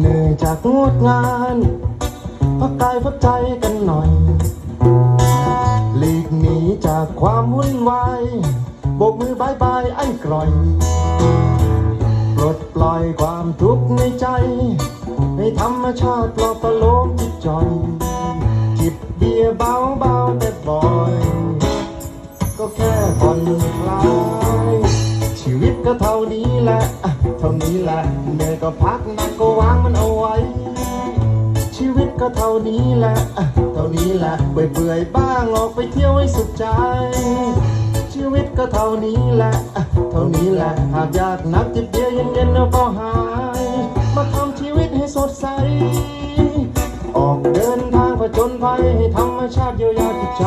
เหนื่อยจากงวดงานพักกายพักใจกันหน่อย หลีกหนีจากความวุ่นวายโบกมือบายบายไอ้กร่อยปลดปล่อยความทุกข์ในใจ ในธรรมชาติเราประโลมจิตจอยจิบเบียร์เบาเบาแต่บ่อย ก็แค่ผ่อนคลาย ชีวิตก็เท่านี้แหละ เท่านี้แหละเหนื่อยก็พักนักก็วางมันเอาไว้ ชีวิตก็เท่านี้แหละเท่านี้แหละเบื่อเบื่อยๆบ้างออกไปเที่ยวให้สุดใจ ชีวิตก็เท่านี้แหละอะเท่านี้แหละหากอยากนักจิบเบียร์เย็นๆแล้วก็หาย มาทำชีวิตให้สดใส ออกเดินทางผจญภัยให้ธรรมชาติเยียวยาจิตใจ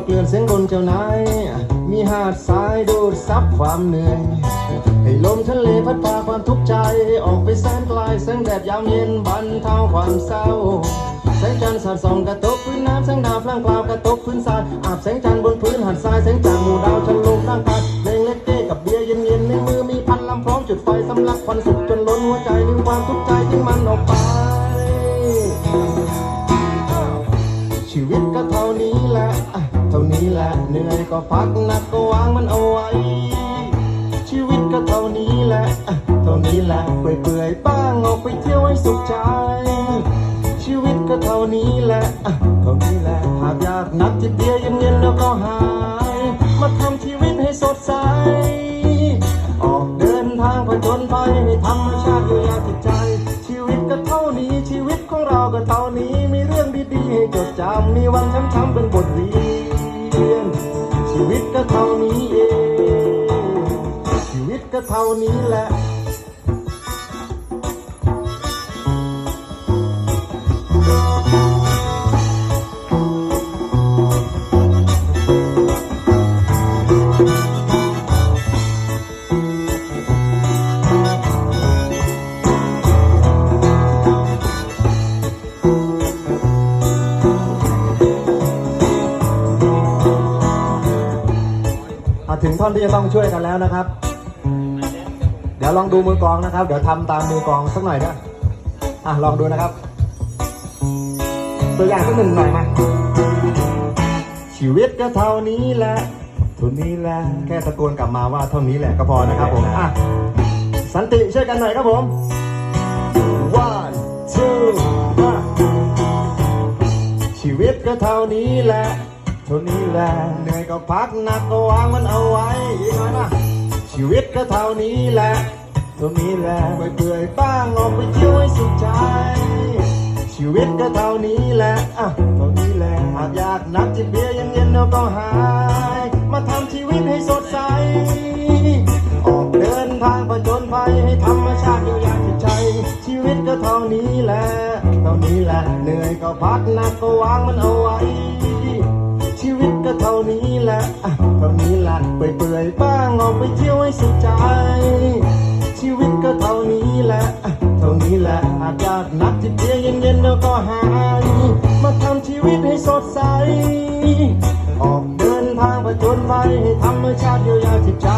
บเกลื่อนเสียงบนเจ้านาย มีหาดทรายดูดซับความเหนื่อย ให้ลมทะเลพัดพาความทุกข์ใจ ออกไปแสนไกลแสงแดดยามเย็นบรรเทาความเศร้า แสงจันทร์สาดส่องกระทบพื้นน้ำแสงดาวพลางกล่าวกระทบพื้นทรายอาบแสงจันทร์บนพื้นหาดทรายแสงจากหมู่ดาว แหละเหนื่อยก็พักหนักก็วางมันเอาไว้ ชีวิตก็เท่านี้แหละเท่านี้แหละเปื่อยๆบ้างออกไปเที่ยวให้สุขใจ ชีวิตก็เท่านี้แหละอะเท่านี้แหละหากอยากนักจิบเบียร์เย็นๆแล้วก็หาย มาทำชีวิตให้สดใส ออกเดินทางผจญภัยให้ธรรมชาติเยียวยาจิตใจ ชีวิตก็เท่านี้ชีวิตของเราก็เท่านี้มีเรื่องดีๆให้จดจำมีวันช้ำๆเป็นบทเรียน ชีวิตก็เท่านี้เองชีวิตก็เท่านี้แหละ ท่อนที่จะต้องช่วยกันแล้วนะครับ เดี๋ยวลองดูมือกลองนะครับ เดี๋ยวทำตามมือกลองสักหน่อยนะอะลองดูนะครับ ตัวอย่างสักหนึ่งหน่อยมาชีวิตก็เท่านี้แหละเท่านี้แหละแค่ตะโกนกลับมาว่าเท่านี้แหละก็พอนะครับผมอะสันติช่วยกันหน่อยครับผม one two มาชีวิตก็เท่านี้แหละ เท่านี้แหละเหนื่อยก็พักหนักก็วางมันเอาไว้อีกหน่อยนะชีวิตก็เท่านี้แหละเท่านี้แหละไปเปื่อยบ้างออกไปเที่ยวให้สุขใจ ชีวิตก็เท่านี้แหละอะเท่านี้แหละหากอยากนักจิบเบียร์เย็นๆแล้วก็หาย มาทำชีวิตให้สดใส ออกเดินทางผจญภัยให้ธรรมชาติเยียวยาจิตใจ ชีวิตก็เท่านี้แหละเท่านี้แหละเหนื่อยก็พักหนักก็วางมันเอาไว้ ชีวิตก็เท่านี้แหละเท่านี้แหละเปื่อยๆบ้างออกไปเที่ยวให้สุขใจ ชีวิตก็เท่านี้แหละเท่านี้แหละอากอยากนักจิตเบียเย็นๆแล้วก็หาย มาทำชีวิตให้สดใส ออกเดินทางผจนไปให้ธรรมชาติเยียวยาจิตใจ